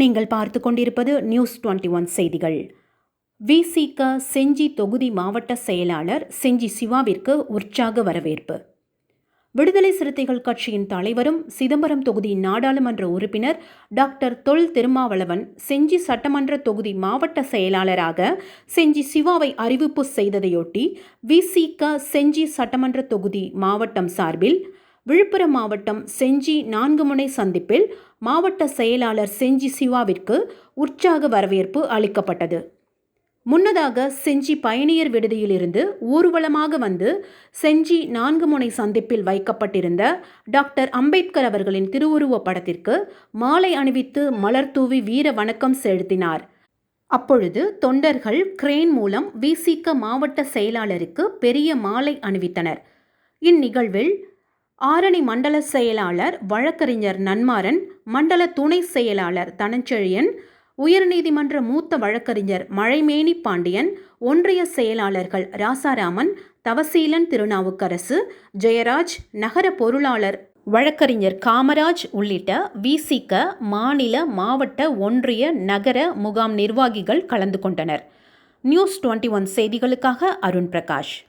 நீங்கள் பார்த்து கொண்டிருப்பது நியூஸ் டுவெண்ட்டி ஒன் செய்திகள். விசிக செஞ்சி தொகுதி மாவட்ட செயலாளர் செஞ்சி சிவாவிற்கு உற்சாக வரவேற்பு. விடுதலை சிறுத்தைகள் கட்சியின் தலைவரும் சிதம்பரம் தொகுதி நாடாளுமன்ற உறுப்பினர் டாக்டர் தொல் திருமாவளவன் செஞ்சி சட்டமன்ற தொகுதி மாவட்ட செயலாளராக செஞ்சி சிவாவை அறிவிப்பு செய்ததையொட்டி விசிக செஞ்சி சட்டமன்ற தொகுதி மாவட்டம் சார்பில் விழுப்புரம் மாவட்டம் செஞ்சி நான்கு முனை சந்திப்பில் மாவட்ட செயலாளர் செஞ்சி சிவாவிற்கு உற்சாக வரவேற்பு அளிக்கப்பட்டது. முன்னதாக செஞ்சி பயணியர் விடுதியிலிருந்து ஊர்வலமாக வந்து செஞ்சி நான்கு முனை சந்திப்பில் வைக்கப்பட்டிருந்த டாக்டர் அம்பேத்கர் அவர்களின் திருவுருவப் படத்திற்கு மாலை அணிவித்து மலர் தூவி வீர வணக்கம் செலுத்தினார். அப்பொழுது தொண்டர்கள் கிரேன் மூலம் விசிக மாவட்ட செயலாளருக்கு பெரிய மாலை அணிவித்தனர். இந்நிகழ்வில் ஆரணி மண்டல செயலாளர் வழக்கறிஞர் நன்மாறன் மண்டல துணை செயலாளர் தனஞ்செழியன் உயர்நீதிமன்ற மூத்த வழக்கறிஞர் மழைமேனி பாண்டியன் ஒன்றிய செயலாளர்கள் ராசாராமன் தவசீலன் திருநாவுக்கரசு ஜெயராஜ் நகர பொருளாளர் வழக்கறிஞர் காமராஜ் உள்ளிட்ட விசிக மாநில மாவட்ட ஒன்றிய நகர முகாம் நிர்வாகிகள் கலந்து கொண்டனர். நியூஸ் டுவெண்ட்டி ஒன் செய்திகளுக்காக அருண் பிரகாஷ்.